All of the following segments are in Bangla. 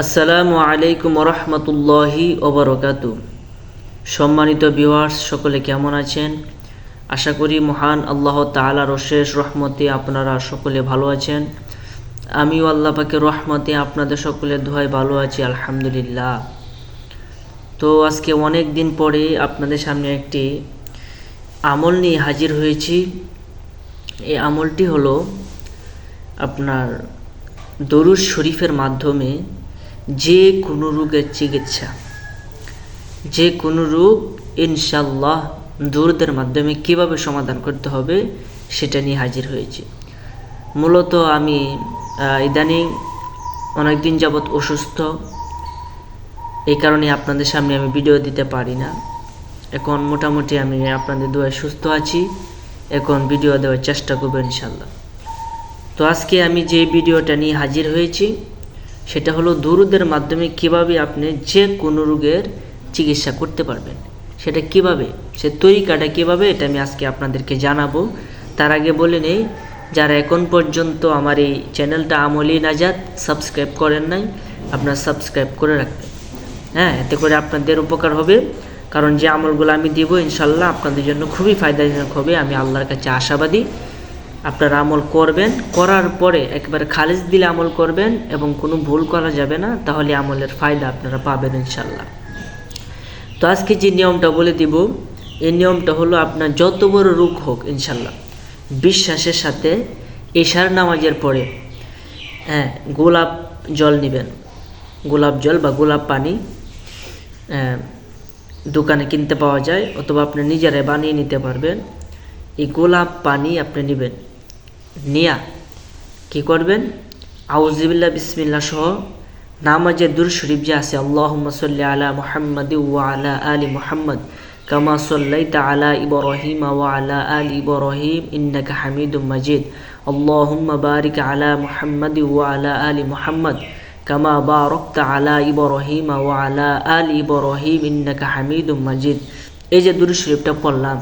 আসসালামু আলাইকুম রহমতুল্লাহি ওবরকাতু সম্মানিত ভিউয়ার্স সকলে কেমন আছেন? আশা করি মহান আল্লাহ তাআলার অশেষ রহমতে আপনারা সকলে ভালো আছেন। আমিও আল্লাহ পাকের রহমতে আপনাদের সকলের দোয়ায় ভালো আছি, আলহামদুলিল্লাহ। তো আজকে অনেক দিন পরে আপনাদের সামনে একটি আমল নিয়ে হাজির হয়েছি। এই আমলটি হলো আপনার দরুদ শরীফের মাধ্যমে যে কোনো রোগের চিকিৎসা। যে কোনো রোগ ইনশাল্লাহ দরুদের মাধ্যমে কীভাবে সমাধান করতে হবে সেটা নিয়ে হাজির হয়েছি। মূলত আমি ইদানিং অনেক দিন যাবৎ অসুস্থ। এই কারণে আপনাদের সামনে আমি ভিডিও দিতে পারি না। এখন মোটামুটি আমি আপনাদের দোয়ায় সুস্থ আছি। এখন ভিডিও দেওয়ার চেষ্টা করব ইনশাল্লাহ তো আজকে আমি যে ভিডিওটা নিয়ে হাজির হয়েছি সেটা হলো দুরুদের মাধ্যমে কীভাবে আপনি যে কোনো রোগের চিকিৎসা করতে পারবেন। সেটা কীভাবে, সে তরিকাটা কীভাবে, এটা আমি আজকে আপনাদেরকে জানাব। তার আগে বলে নেই, যারা এখন পর্যন্ত আমার এই চ্যানেলটা আমলি নাজাদ সাবস্ক্রাইব করেন নাই, আপনারা সাবস্ক্রাইব করে রাখবেন। হ্যাঁ এতে করে আপনাদের উপকার হবে। কারণ যে আমলগুলো আমি দিব, ইনশাল্লাহ আপনাদের জন্য খুবই ফায়দাজনক হবে। আমি আল্লাহর কাছে আশাবাদী। আপনারা আমল করবেন করার পরে একবারে খালিজ দিলে আমল করবেন এবং কোনো ভুল করা যাবে না তাহলে আমলের ফায়দা আপনারা পাবেন ইনশাল্লাহ তো আজকে যে নিয়মটা বলে দিব এই নিয়মটা হলো আপনার যত বড় রোগ হোক ইনশাল্লাহ বিশ্বাসের সাথে এশার নামাজের পরে হ্যাঁ গোলাপ জল নেবেন। গোলাপ জল বা গোলাপ পানি আহ, দোকানে কিনতে পাওয়া যায় অথবা আপনি নিজেরাই বানিয়ে নিতে পারবেন। এই গোলাপ পানি আপনি নেবেন। নিয়া, কি করবেন? আউজিবিল্লা বিসমিল্লা সহ নামাজের দুর শরীফ যে আছে আল্লাহ সাল্লি আলা মুহাম্মদ ওয়া আলা আলি মুহাম্মদ, কামা সাল্লাইতা আলা ইব্রাহিম ওয়া আলা আলি ইব্রাহিম, ইন্নাকা হামিদুম মাজিদ। আল্লাহুম্মা বারিক আলা মুহাম্মদ ওয়া আলা আলি মুহাম্মদ, কামা বারাকতা আলা ইব্রাহিম ওয়া আলা আলি ইব্রাহিম, ইন্নাকা হামিদুম মাজিদ। এই যে দুরুদ শরীফটা পড়লাম,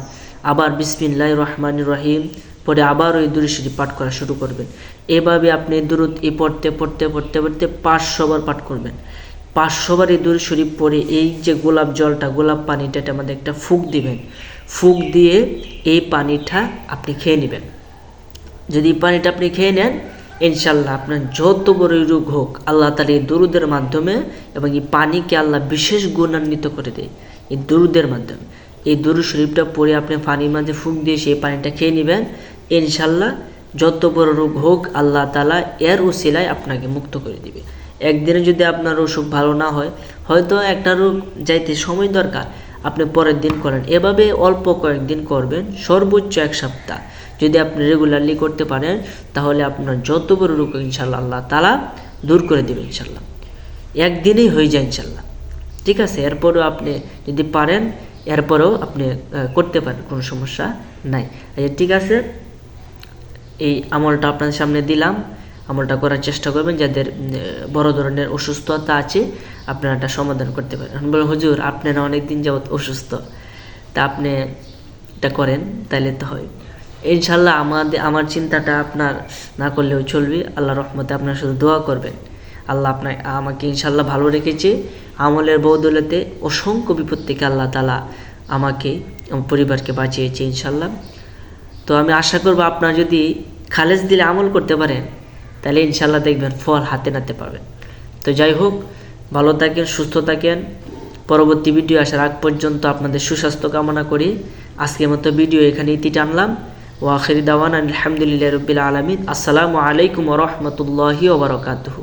আবার বিসমিল্লাহ রহমান রহিম পরে আবার ওই দুরুদ শরীফ পাঠ করা শুরু করবেন। এভাবে আপনি দুরুদ এই পড়তে পড়তে পড়তে পড়তে পাঁচশো বার পাঠ করবেন। পাঁচশো বার এই দুরুদ শরীফ পরে এই যে গোলাপ জলটা, গোলাপ পানিটা, এটা আমাদের একটা ফুক দিবেন। ফুক দিয়ে এই পানিটা আপনি খেয়ে নেবেন। যদি পানিটা আপনি খেয়ে নেন ইনশাল্লাহ আপনার যত বড়ই রোগ হোক, আল্লাহ তালা এই দরুদের মাধ্যমে এবং এই পানিকে আল্লাহ বিশেষ গুণান্বিত করে দেয় এই দরুদের মাধ্যমে। এই দরুদ শরীফটা পরে আপনি পানির মাঝে ফুক দিয়ে সেই পানিটা খেয়ে নেবেন। ইনশাল্লাহ যত বড় রোগ হোক আল্লাহ তালা এর উসিলায় আপনাকে মুক্ত করে দিবে। একদিনে যদি আপনার অসুখ ভালো না হয় হয়তো একটা রোগ যাইতে সময় দরকার আপনি পরের দিন করেন। এভাবে অল্প কয়েকদিন করবেন সর্বোচ্চ এক সপ্তাহ। যদি আপনি রেগুলারলি করতে পারেন তাহলে আপনার যত বড় রোগ ইনশাল্লাহ আল্লাহ তালা দূর করে দেবে ইনশাল্লাহ। একদিনেই হয়ে যায় ইনশাল্লাহ। ঠিক আছে? এরপরও আপনি যদি পারেন এরপরেও আপনি করতে পারেন কোনো সমস্যা নাই। আচ্ছা, ঠিক আছে? এই আমলটা আপনাদের সামনে দিলাম। আমলটা করার চেষ্টা করবেন যাদের বড় ধরনের অসুস্থতা আছে আপনারা এটা সমাধান করতে পারেন। বলেন হুজুর, আপনারা অনেক দিন যাবত অসুস্থ। তা আপনি এটা করেন, তাইলে তো হয়। ইনশাল্লাহ আমাদের, আমার চিন্তাটা আপনার না করলেও চলবে। আল্লাহ রহমতে আপনার শুধু দোয়া করবেন। আল্লাহ আপনার, আমাকে ইনশাল্লাহ ভালো রেখেছে। আমলের বৌদলতে অসংখ্য বিপদ থেকে আল্লাহ তালা আমাকে আমার পরিবারকে বাঁচিয়েছে ইনশাল্লাহ তো আমি আশা করব আপনার যদি খালেজ দিলে আমল করতে পারেন, তাহলে ইনশাল্লাহ দেখবেন ফল হাতে নাতে পাবেন। তো যাই হোক, ভালো থাকেন, সুস্থ থাকেন। পরবর্তী ভিডিও আসার আগ পর্যন্ত আপনাদের সুস্বাস্থ্য কামনা করি। আজকের মতো ভিডিও এখানে ইতি টানলাম। ও আখেরি দাওয়ান আলহামদুলিল্লাহ রবিল আলমিন। আসসালামু আলাইকুম রহমতুল্লাহি ওবরকাতহু